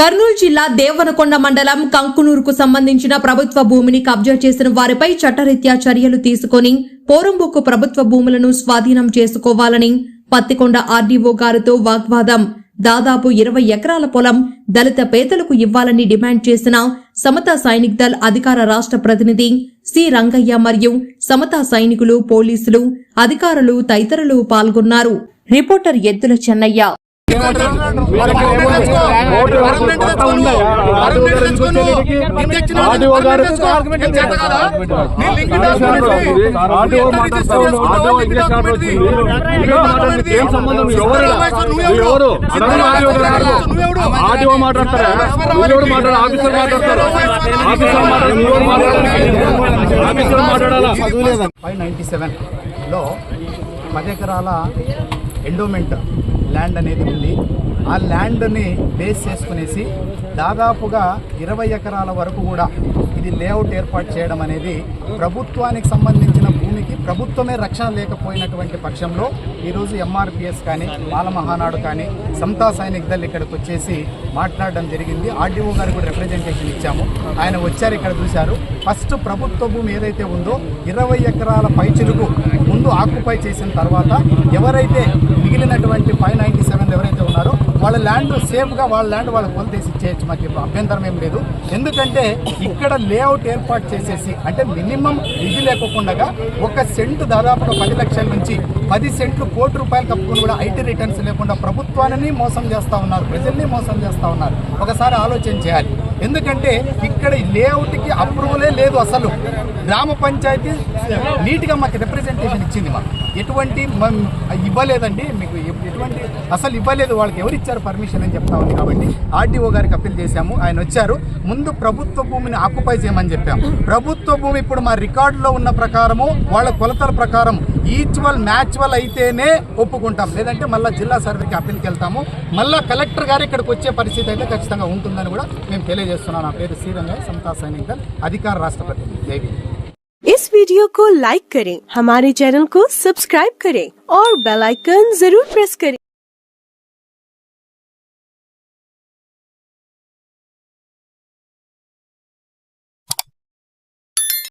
కర్నూలు జిల్లా దేవనకొండ మండలం కంకునూరుకు సంబంధించిన ప్రభుత్వ భూమిని కబ్జా చేసిన వారిపై చట్టరీత్యా చర్యలు తీసుకొని పోరంబొక్కు ప్రభుత్వ భూములను స్వాధీనం చేసుకోవాలని పత్తికొండ ఆర్డీఓ గారితో వాగ్వాదం. దాదాపు ఇరవై ఎకరాల పొలం దళిత పేదలకు ఇవ్వాలని డిమాండ్ చేసిన సమతా సైనిక్ దళ్ అధికార రాష్ట్ర ప్రతినిధి సి రంగయ్య మరియు సమతా సైనికులు పోలీసులు అధికారులు తదితరులు పాల్గొన్నారు. రిపోర్టర్ ఎద్దుల చెన్నయ్య. ఆర్డీఓ గారు ఏం సంబంధం ఎవరు ఎవరు ఆర్డీఓ మాట్లాడతారా నువ్వెవడు మాట్లాడాలి ఆఫీసర్ మాట్లాడతారు ఆఫీసర్ మాట్లాడాలి ఆఫీసర్ మాట్లాడాలా ఫైవ్ సెవెన్లో పది ఎకరాల ఎండోమెంట్ ల్యాండ్ అనేది ఉంది. ఆ ల్యాండ్ని బేస్ చేసుకునేసి దాదాపుగా ఇరవై ఎకరాల వరకు కూడా ఇది లేఅవుట్ ఏర్పాటు చేయడం అనేది ప్రభుత్వానికి సంబంధించిన భూమికి ప్రభుత్వమే రక్షణ లేకపోయినటువంటి పక్షంలో ఈరోజు ఎంఆర్పిఎస్ కానీ మాల మహానాడు కానీ సమతా సైనిక్ దళ్ ఇక్కడికి వచ్చేసి మాట్లాడడం జరిగింది. ఆర్డీఓ గారికి కూడా రిప్రజెంటేషన్ ఇచ్చాము. ఆయన వచ్చారు ఇక్కడ చూశారు. ఫస్ట్ ప్రభుత్వ భూమి ఏదైతే ఉందో ఇరవై ఎకరాల పైచిలుకు ముందు ఆక్యుపై చేసిన తర్వాత ఎవరైతే మిగిలినటువంటి ఫైవ్ నైంటీ సెవెన్ ఎవరైతే ఉన్నారో వాళ్ళ ల్యాండ్ సేఫ్గా వాళ్ళ ల్యాండ్ వాళ్ళకి కొలతేసి ఇచ్చేయచ్చు మాకు ఇప్పుడు. అభ్యంతరం ఏం లేదు. ఎందుకంటే ఇక్కడ లేఅవుట్ ఏర్పాటు చేసేసి అంటే మినిమం ఇది లేకుండా ఒక సెంటు దాదాపుగా పది లక్షల నుంచి పది సెంట్లు కోటి రూపాయలు కప్పుకొని కూడా ఐటీ రిటర్న్స్ లేకుండా ప్రభుత్వాన్ని మోసం చేస్తూ ఉన్నారు ప్రజల్ని మోసం చేస్తూ ఉన్నారు. ఒకసారి ఆలోచన చేయాలి. ఎందుకంటే ఇక్కడ లేఅవుట్కి అప్రూవలే లేదు అసలు. గ్రామ పంచాయతీ నీట్గా మాకు రిప్రజెంటేషన్ ఇచ్చింది మాకు. ఎటువంటి మం- ఇవ్వలేదండి. మీకు ఎటువంటి అసలు ఇవ్వలేదు. వాళ్ళకి ఎవరు ఇచ్చారు పర్మిషన్ అని చెప్తా ఉంది కాబట్టి ఆర్డీఓ గారికి అప్పీల్ చేశాము. ఆయన వచ్చారు. ముందు ప్రభుత్వ భూమిని ఆక్యుపై చేయమని చెప్పాము. ప్రభుత్వ భూమి ఇప్పుడు మా రికార్డులో ఉన్న ప్రకారము వాళ్ళ కొలతల ప్రకారం ఈచ్వల్ మ్యాచ్వల్ అయితేనే ఒప్పుకుంటాం లేదంటే మళ్ళీ జిల్లా సర్వేకి అప్పీల్కి వెళ్తాము మళ్ళీ కలెక్టర్ గారు ఇక్కడికి వచ్చే పరిస్థితి అయితే ఖచ్చితంగా ఉంటుందని కూడా మేము తెలియజేస్తున్నాం నా పేరు శ్రీరంగ సమతా సైనిక్ దళ్ అధికార రాష్ట్ర ప్రతినిధి జై భీమ్. इस वीडियो को लाइक करें हमारे चैनल को सब्सक्राइब करें और बेल आइकन जरूर प्रेस करें